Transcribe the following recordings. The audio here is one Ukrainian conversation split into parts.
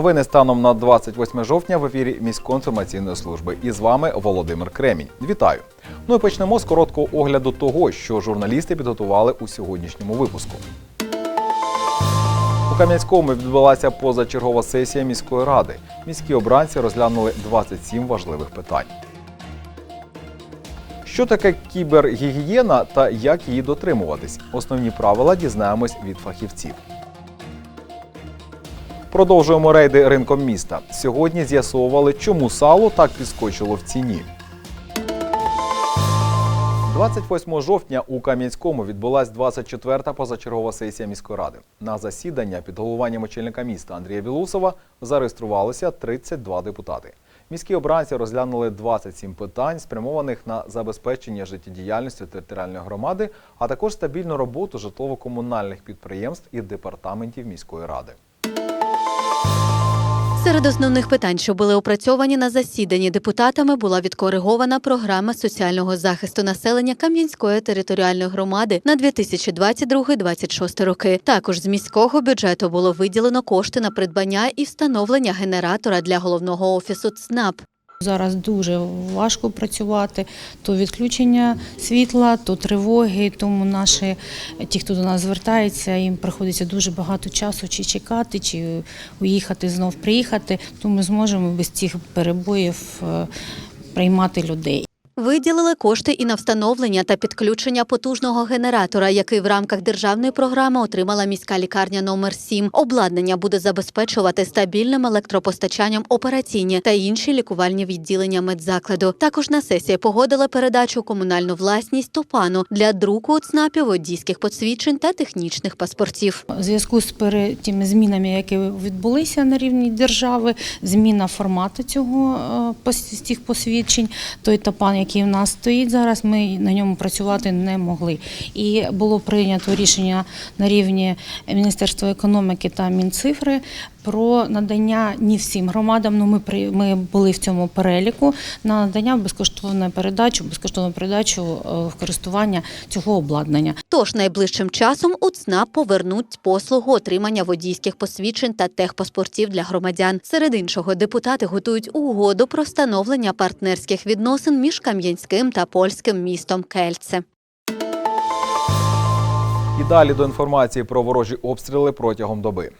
Новини станом на 28 жовтня в ефірі міської інформаційної служби. І з вами Володимир Кремінь. Вітаю! Ну і почнемо з короткого огляду того, що журналісти підготували у сьогоднішньому випуску. У Кам'янському відбулася позачергова сесія міської ради. Міські обранці розглянули 27 важливих питань. Що таке кібергігієна та як її дотримуватись? Основні правила дізнаємось від фахівців. Продовжуємо рейди ринком міста. Сьогодні з'ясовували, чому сало так підскочило в ціні. 28 жовтня у Кам'янському відбулась 24-та позачергова сесія міської ради. На засідання під головуванням очільника міста Андрія Білусова зареєструвалося 32 депутати. Міські обранці розглянули 27 питань, спрямованих на забезпечення життєдіяльності територіальної громади, а також стабільну роботу житлово-комунальних підприємств і департаментів міської ради. Серед основних питань, що були опрацьовані на засіданні депутатами, була відкоригована програма соціального захисту населення Кам'янської територіальної громади на 2022-2026 роки. Також з міського бюджету було виділено кошти на придбання і встановлення генератора для головного офісу ЦНАП. Зараз дуже важко працювати. То відключення світла, то тривоги. Тому наші ті, хто до нас звертається, їм приходиться дуже багато часу чи чекати, чи уїхати знов приїхати. То ми зможемо без цих перебоїв е, приймати людей. Виділили кошти і на встановлення та підключення потужного генератора, який в рамках державної програми отримала міська лікарня номер 7 Обладнання буде забезпечувати стабільним електропостачанням операційні та інші лікувальні відділення медзакладу. Також на сесії погодили передачу комунальну власність Топану для друку ЦНАПів водійських посвідчень та технічних паспортів. У зв'язку з тими змінами, які відбулися на рівні держави, зміна формату цього е, цих посвідчень, той тапан, який в нас стоїть зараз, ми на ньому працювати не могли. І було прийнято рішення на рівні Міністерства економіки та Мінцифри про надання не всім громадам. Ну ми при ми були в цьому переліку на надання безкоштовної передачу, безкоштовну передачу е, в користування цього обладнання. Тож найближчим часом у ЦНАП повернуть послугу отримання водійських посвідчень та техпаспортів для громадян. Серед іншого, депутати готують угоду про встановлення партнерських відносин між кам'янським та польським містом Кельце. І далі до інформації про ворожі обстріли протягом доби.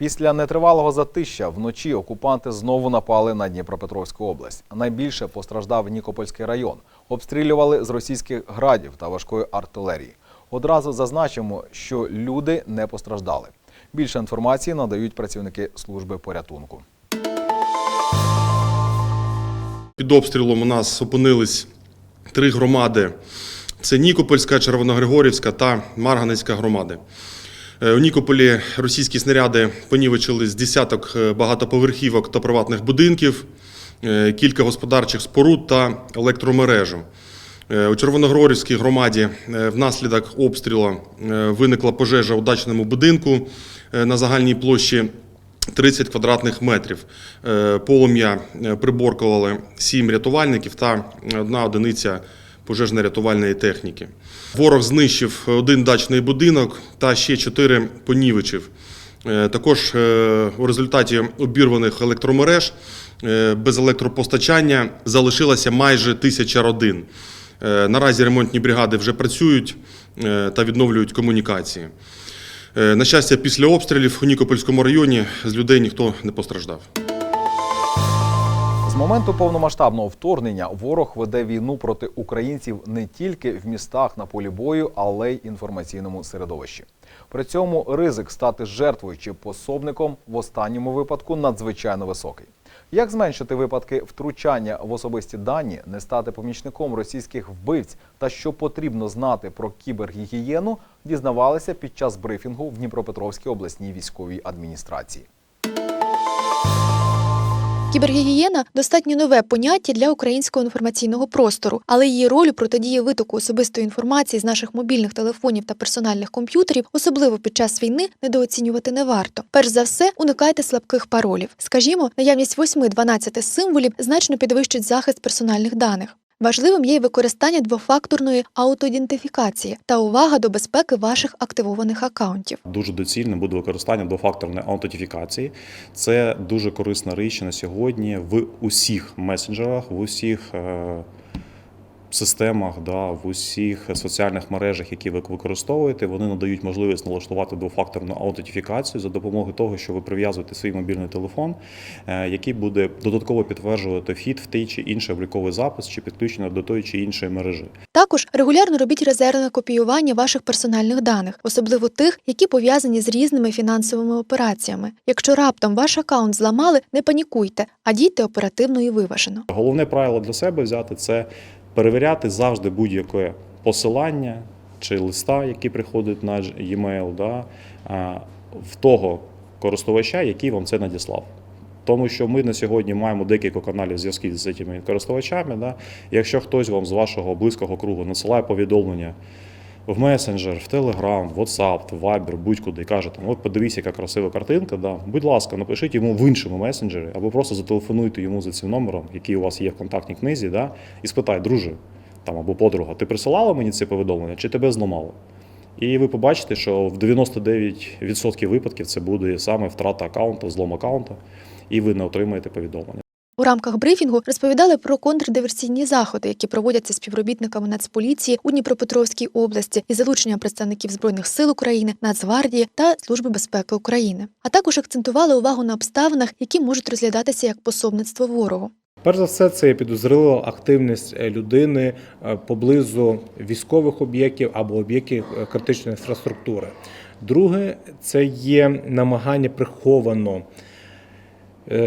Після нетривалого затища вночі окупанти знову напали на Дніпропетровську область. Найбільше постраждав Нікопольський район. Обстрілювали з російських градів та важкої артилерії. Одразу зазначимо, що люди не постраждали. Більше інформації надають працівники служби порятунку. Під обстрілом у нас опинились три громади: це Нікопольська, Червоногригорівська та Марганецька громади. Е, У Нікополі російські снаряди понівечили з десяток е, багатоповерхівок та приватних будинків, е, кілька господарчих споруд та електромережу. У Червоногригорівській громаді внаслідок обстрілу виникла пожежа у дачному будинку на загальній площі 30 квадратних метрів. Полум'я приборкували 7 рятувальників та одна одиниця пожежно-рятувальної техніки. Ворог знищив один дачний будинок та ще 4 понівечив. Е, Також е, у результаті обірваних електромереж е, без електропостачання залишилося майже тисяча родин. Наразі ремонтні бригади вже працюють та відновлюють комунікації. На щастя, після обстрілів у Нікопольському районі з людей ніхто не постраждав. Моменту повномасштабного вторгнення ворог веде війну проти українців не тільки в містах на полі бою, але й інформаційному середовищі. При цьому ризик стати жертвою чи пособником в останньому випадку надзвичайно високий. Як зменшити випадки втручання в особисті дані, не стати помічником російських вбивць та що потрібно знати про кібергігієну, дізнавалися під час брифінгу в Дніпропетровській обласній військовій адміністрації. Кібергігієна достатньо нове поняття для українського інформаційного простору, але її роль у протидії витоку особистої інформації з наших мобільних телефонів та персональних комп'ютерів, особливо під час війни, недооцінювати не варто. Перш за все, уникайте слабких паролів. Скажімо, наявність 8-12 символів значно підвищить захист персональних даних. Важливим є й використання двофакторної аутоідентифікації та увага до безпеки ваших активованих акаунтів. Дуже доцільним буде використання двофакторної аутентифікації. Це дуже корисна річ на сьогодні в усіх месенджерах, в усіх е, системах, да, в усіх соціальних мережах, які ви використовуєте. Вони надають можливість налаштувати двофакторну аутентифікацію за допомогою того, що ви прив'язуєте свій мобільний телефон, е, який буде додатково підтверджувати вхід в той чи інший обліковий запис чи підключення до тої чи іншої мережі. Також регулярно робіть резервне копіювання ваших персональних даних, особливо тих, які пов'язані з різними фінансовими операціями. Якщо раптом ваш акаунт зламали, не панікуйте, а дійте оперативно і виважено. Головне правило для себе взяти це перевіряти завжди будь-яке посилання чи листа, які приходить на e-mail, да, в того користувача, який вам це надіслав. Тому що ми на сьогодні маємо декілька каналів зв'язків з цими користувачами. Да. Якщо хтось вам з вашого близького кругу надсилає повідомлення в месенджер, в Telegram, в WhatsApp, в Viber, будь-куди і каже, там, от подивіться, яка красива картинка. Да. Будь ласка, напишіть йому в іншому месенджері, або просто зателефонуйте йому за цим номером, який у вас є в контактній книзі, да, і спитай, друже там, або подруга, ти присилала мені це повідомлення, чи тебе зламало? І ви побачите, що в 99% випадків це буде саме втрата аккаунта, злом аккаунта, і ви не отримаєте повідомлення. У рамках брифінгу розповідали про контрдиверсійні заходи, які проводяться співробітниками Нацполіції у Дніпропетровській області із залученням представників збройних сил України, Нацгвардії та Служби безпеки України. А також акцентували увагу на обставинах, які можуть розглядатися як пособництво ворогу. Перш за все, це є підозрілива активність е, людини е, поблизу військових об'єктів або об'єктів е, критичної інфраструктури. Друге, це є намагання приховано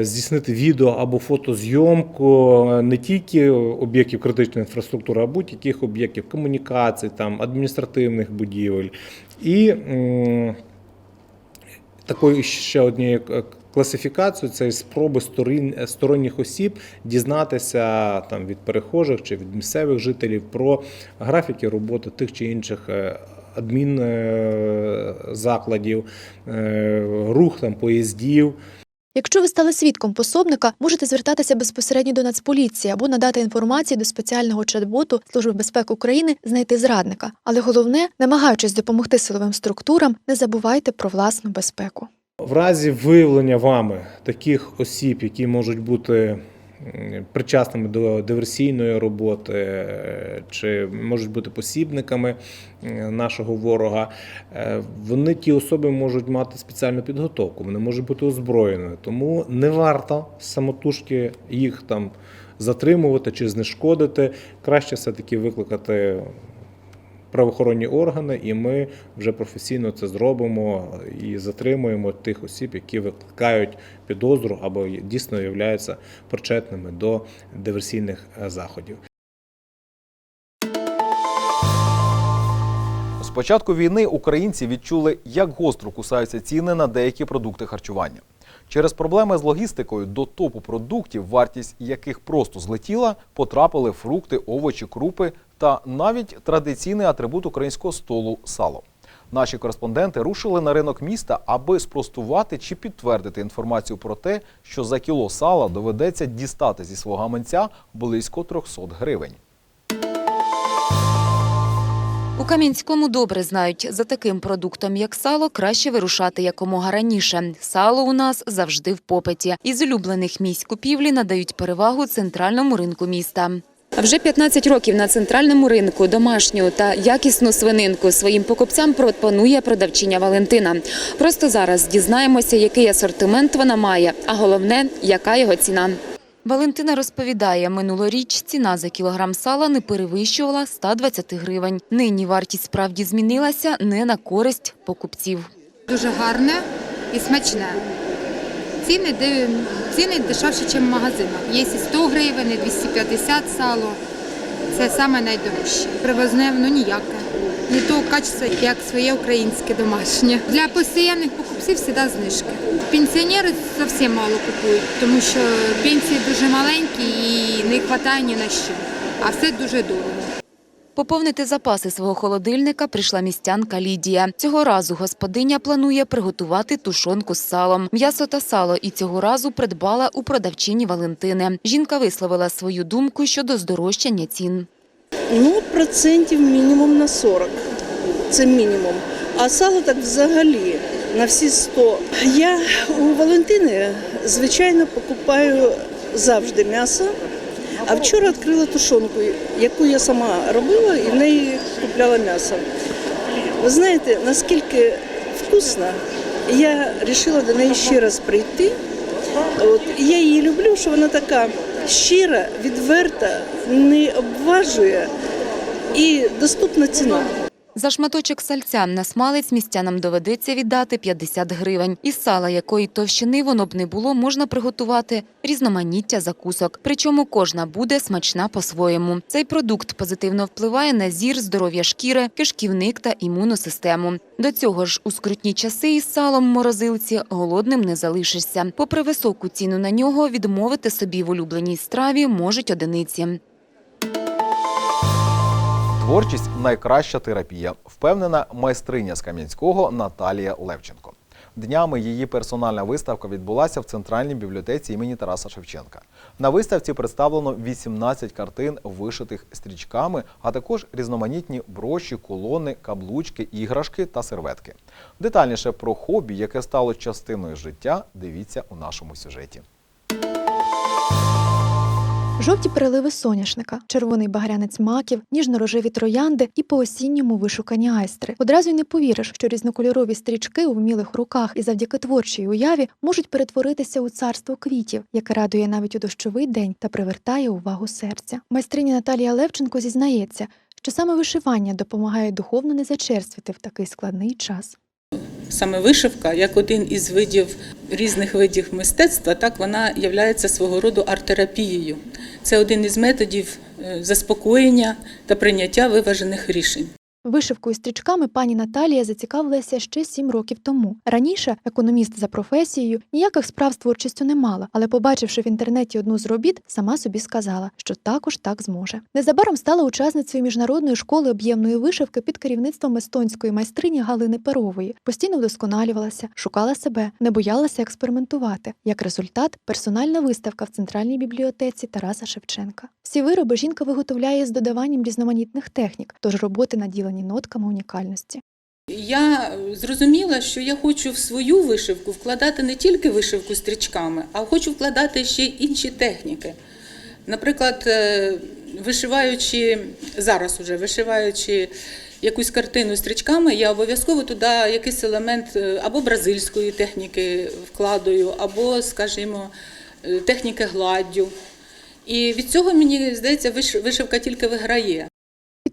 здійснити відео або фотозйомку е, не тільки об'єктів критичної інфраструктури, а будь-яких об'єктів комунікацій, там адміністративних будівель. І такою ще однією е, класифікацією це спроби сторонніх осіб дізнатися там від перехожих чи від місцевих жителів про графіки роботи тих чи інших е, адмінзакладів, рух там поїздів. Якщо ви стали свідком пособника, можете звертатися безпосередньо до Нацполіції або надати інформацію до спеціального чат-боту Служби безпеки України знайти зрадника. Але головне, намагаючись допомогти силовим структурам, не забувайте про власну безпеку. В разі виявлення вами таких осіб, які можуть бути причасними до диверсійної роботи е, чи можуть бути посібниками е, нашого ворога, е, вони ті особи можуть мати спеціальну підготовку, вони можуть бути озброєними. Тому не варто самотужки їх там затримувати чи знешкодити. Краще все-таки викликати правоохоронні органи, і ми вже професійно це зробимо і затримуємо тих осіб, які викликають підозру або дійсно являються причетними до диверсійних е, заходів. З початку війни українці відчули, як гостро кусаються ціни на деякі продукти харчування. Через проблеми з логістикою до топу продуктів, вартість яких просто злетіла, потрапили фрукти, овочі, крупи та навіть традиційний атрибут українського столу сало. Наші кореспонденти рушили на ринок міста, аби спростувати чи підтвердити інформацію про те, що за кіло сала доведеться дістати зі свого гаманця близько 300 гривень. У Кам'янському добре знають, за таким продуктом, як сало, краще вирушати якомога раніше. Сало у нас завжди в попиті. Із улюблених місць купівлі надають перевагу центральному ринку міста. Вже 15 років на центральному ринку домашню та якісну свининку своїм покупцям пропонує продавчиня Валентина. Просто зараз дізнаємося, який асортимент вона має, а головне, яка його ціна. Валентина розповідає, минулоріч ціна за кілограм сала не перевищувала 120 гривень. Нині вартість справді змінилася не на користь покупців. Дуже гарне і смачне. Ціни, ціни дешевші, ніж в магазинах. Є і 100 гривень, і 250 сало. Це саме найдорожче. Привозне ну ніяке. Не того качества, як своє українське домашнє. Для постійних покупців завжди знижки. Пенсіонери зовсім мало купують, тому що пенсії дуже маленькі і не вистачає ні на що. А все дуже дорого. Поповнити запаси свого холодильника прийшла містянка Лідія. Цього разу господиня планує приготувати тушонку з салом. М'ясо та сало і цього разу придбала у продавчині Валентини. Жінка висловила свою думку щодо здорожчання цін. Ну, процентів мінімум на 40. Це мінімум. А сало так взагалі на всі 100. Я у Валентини, звичайно, покупаю завжди м'ясо. А вчора відкрила тушонку, яку я сама робила і в неї купляла м'ясо. Ви знаєте, наскільки вкусно, я вирішила до неї ще раз прийти. От, я її люблю, що вона така щира, відверта, не обважує і доступна ціна. За шматочок сальця на смалець містянам доведеться віддати 50 гривень. Із сала, якої товщини воно б не було, можна приготувати різноманіття закусок. Причому кожна буде смачна по-своєму. Цей продукт позитивно впливає на зір, здоров'я шкіри, кишківник та імунну До цього ж у скрутні часи із салом морозилці голодним не залишишся. Попри високу ціну на нього, відмовити собі в улюбленій страві можуть одиниці. Творчість найкраща терапія, впевнена майстриня з Кам'янського Наталія Левченко. Днями її персональна виставка відбулася в центральній бібліотеці імені Тараса Шевченка. На виставці представлено 18 картин, вишитих стрічками, а також різноманітні броші, колони, каблучки, іграшки та серветки. Детальніше про хобі, яке стало частиною життя, дивіться у нашому сюжеті. Жовті переливи соняшника, червоний багрянець маків, ніжно-рожеві троянди і по-осінньому вишукані айстри. Одразу й не повіриш, що різнокольорові стрічки у вмілих руках і завдяки творчій уяві можуть перетворитися у царство квітів, яке радує навіть у дощовий день та привертає увагу серця. Майстриня Наталія Левченко зізнається, що саме вишивання допомагає духовно не зачерствіти в такий складний час. Саме вишивка, як один із видів різних видів мистецтва, так вона є свого роду арт-терапією. Це один із методів е, заспокоєння та прийняття виважених рішень. Вишивкою стрічками пані Наталія зацікавилася ще сім років тому. Раніше економіст за професією ніяких справ з творчістю не мала, але, побачивши в інтернеті одну з робіт, сама собі сказала, що також так зможе. Незабаром стала учасницею міжнародної школи об'ємної вишивки під керівництвом естонської майстрині Галини Перової. Постійно вдосконалювалася, шукала себе, не боялася експериментувати. Як результат, персональна виставка в центральній бібліотеці Тараса Шевченка. Всі вироби жінка виготовляє з додаванням різноманітних технік, тож роботи наділені нотками унікальності. Я зрозуміла, що я хочу в свою вишивку вкладати не тільки вишивку стрічками, а хочу вкладати ще й інші техніки. Наприклад, е, вишиваючи зараз уже вишиваючи якусь картину стрічками, я обов'язково туди якийсь елемент е, або бразильської техніки вкладаю, або, скажімо, е, техніки гладдю. І від цього мені здається, вишивка тільки виграє.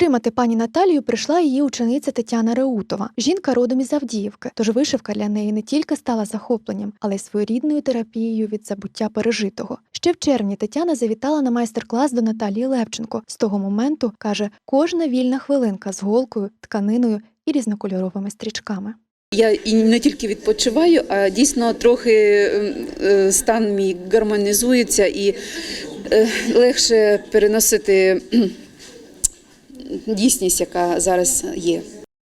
Підтримати пані Наталію прийшла її учениця Тетяна Реутова. Жінка родом із Авдіївки, тож вишивка для неї не тільки стала захопленням, але й своєрідною терапією від забуття пережитого. Ще в червні Тетяна завітала на майстер-клас до Наталії Левченко. З того моменту каже, кожна вільна хвилинка з голкою, тканиною і різнокольоровими стрічками. Я і не тільки відпочиваю, а дійсно трохи е, стан мій гармонізується і е, легше переносити дійсність, яка зараз є.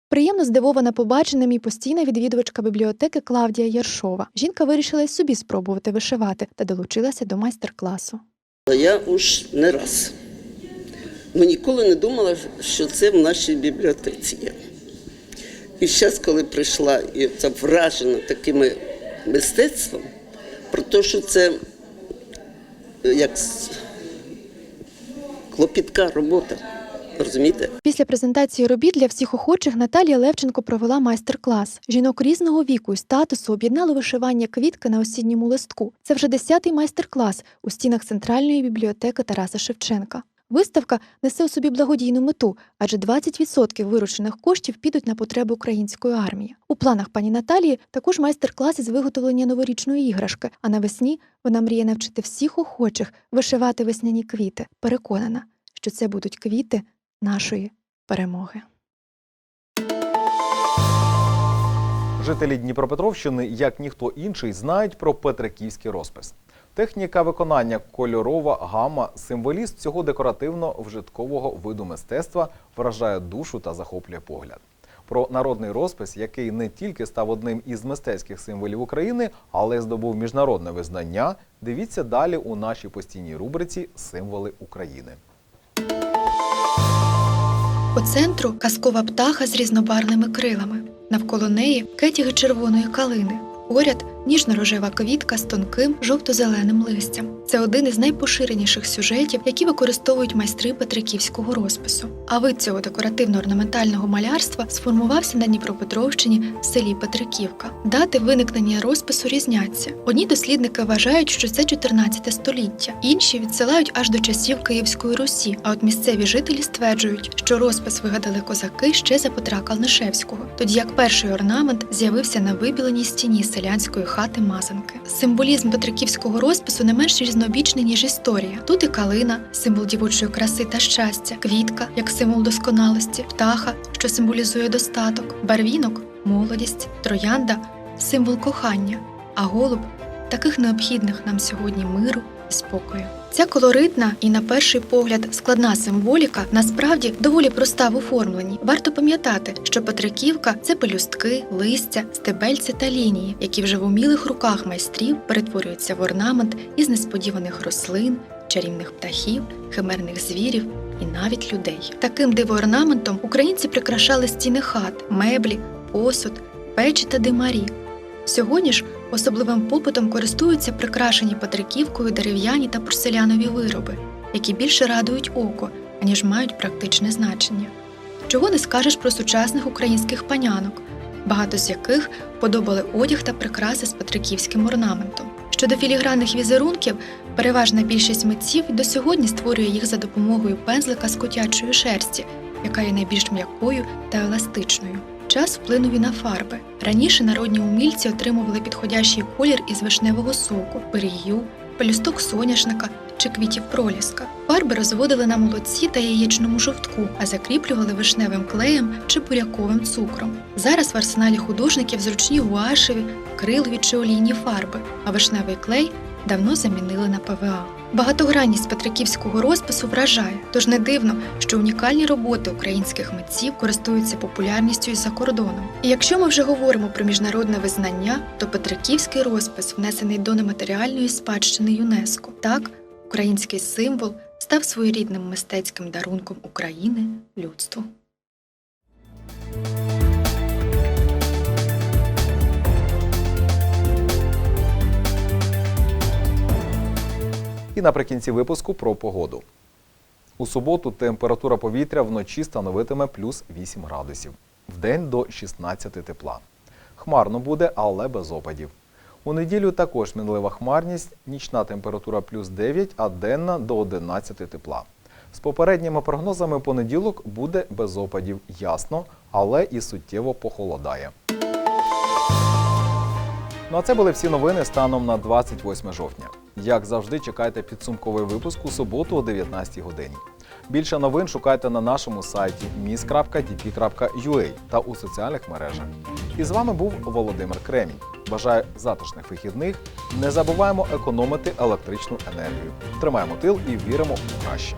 Приємно здивована побаченим і постійна відвідувачка бібліотеки Клавдія Єршова. Жінка вирішила й собі спробувати вишивати та долучилася до майстер-класу. Я уж не раз. Ну, ніколи не думала, що це в нашій бібліотеці є. І зараз, коли прийшла і це вражена таким мистецтвом, про те, що це е, як клопітка робота. Розумієте? Після презентації робіт для всіх охочих Наталія Левченко провела майстер-клас. Жінок різного віку і статусу об'єднало вишивання квітки на осінньому листку. Це вже десятий майстер-клас у стінах центральної бібліотеки Тараса Шевченка. Виставка несе у собі благодійну мету, адже 20% виручених коштів підуть на потреби української армії. У планах пані Наталії також майстер-клас із виготовлення новорічної іграшки. А навесні вона мріє навчити всіх охочих вишивати весняні квіти. Переконана, що це будуть квіти нашої перемоги. Жителі Дніпропетровщини, як ніхто інший, знають про петриківський розпис. Техніка виконання кольорова гама, символіст цього декоративно-вжиткового виду мистецтва вражає душу та захоплює погляд. Про народний розпис, який не тільки став одним із мистецьких символів України, але й здобув міжнародне визнання. Дивіться далі у нашій постійній рубриці Символи України. По центру казкова птаха з різнобарвними крилами. Навколо неї кетіги червоної калини. Поряд ніжно-рожева квітка з тонким жовто-зеленим листям. Це один із найпоширеніших сюжетів, які використовують майстри петриківського розпису. А вид цього декоративно-орнаментального малярства сформувався на Дніпропетровщині в селі Петриківка. Дати виникнення розпису різняться. Одні дослідники вважають, що це 14 століття, інші відсилають аж до часів Київської Русі. А от місцеві жителі стверджують, що розпис вигадали козаки ще за Петра Калнишевського, тоді як перший орнамент з'явився на вибіленій стіні селянської хати Мазанки. Символізм петриківського розпису не менш різнобічний, ніж історія. Тут і калина, символ дівочої краси та щастя, квітка як символ досконалості, птаха, що символізує достаток, барвінок молодість, троянда символ кохання, а голуб таких необхідних нам сьогодні миру і спокою. Ця колоритна і, на перший погляд, складна символіка насправді доволі проста в оформленні. Варто пам'ятати, що Петриківка це пелюстки, листя, стебельці та лінії, які вже в умілих руках майстрів перетворюються в орнамент із несподіваних рослин, чарівних птахів, химерних звірів і навіть людей. Таким дивоорнаментом українці прикрашали стіни хат, меблі, посуд, печі та димарі. Сьогодні ж особливим попитом користуються прикрашені петриківкою дерев'яні та порцелянові вироби, які більше радують око, аніж мають практичне значення. Чого не скажеш про сучасних українських панянок, багато з яких подобали одяг та прикраси з петриківським орнаментом. Щодо філігранних візерунків, переважна більшість митців до сьогодні створює їх за допомогою пензлика з котячої шерсті, яка є найбільш м'якою та еластичною. Час вплинув на фарби. Раніше народні умільці отримували підходящий колір із вишневого соку, перію, пелюсток соняшника чи квітів проліска. Фарби розводили на молоці та яєчному жовтку, а закріплювали вишневим клеєм чи буряковим цукром. Зараз в арсеналі художників зручні гуашеві, акрилові чи олійні фарби, а вишневий клей давно замінили на ПВА. Багатогранність петриківського розпису вражає, тож не дивно, що унікальні роботи українських митців користуються популярністю і за кордоном. І якщо ми вже говоримо про міжнародне визнання, то петриківський розпис внесений до нематеріальної спадщини ЮНЕСКО. Так, український символ став своєрідним мистецьким дарунком України людству. І наприкінці випуску про погоду. У суботу температура повітря вночі становитиме плюс 8 градусів, вдень до 16 тепла. Хмарно буде, але без опадів. У неділю також мінлива хмарність, нічна температура плюс 9, а денна до 11 тепла. З попередніми прогнозами понеділок буде без опадів ясно, але і суттєво похолодає. Ну а це були всі новини станом на 28 жовтня. Як завжди, чекайте підсумковий випуск у суботу о 19 годині. Більше новин шукайте на нашому сайті mis.dp.ua та у соціальних мережах. І з вами був Володимир Кремінь. Бажаю затишних вихідних. Не забуваємо економити електричну енергію. Тримаємо тил і віримо у краще.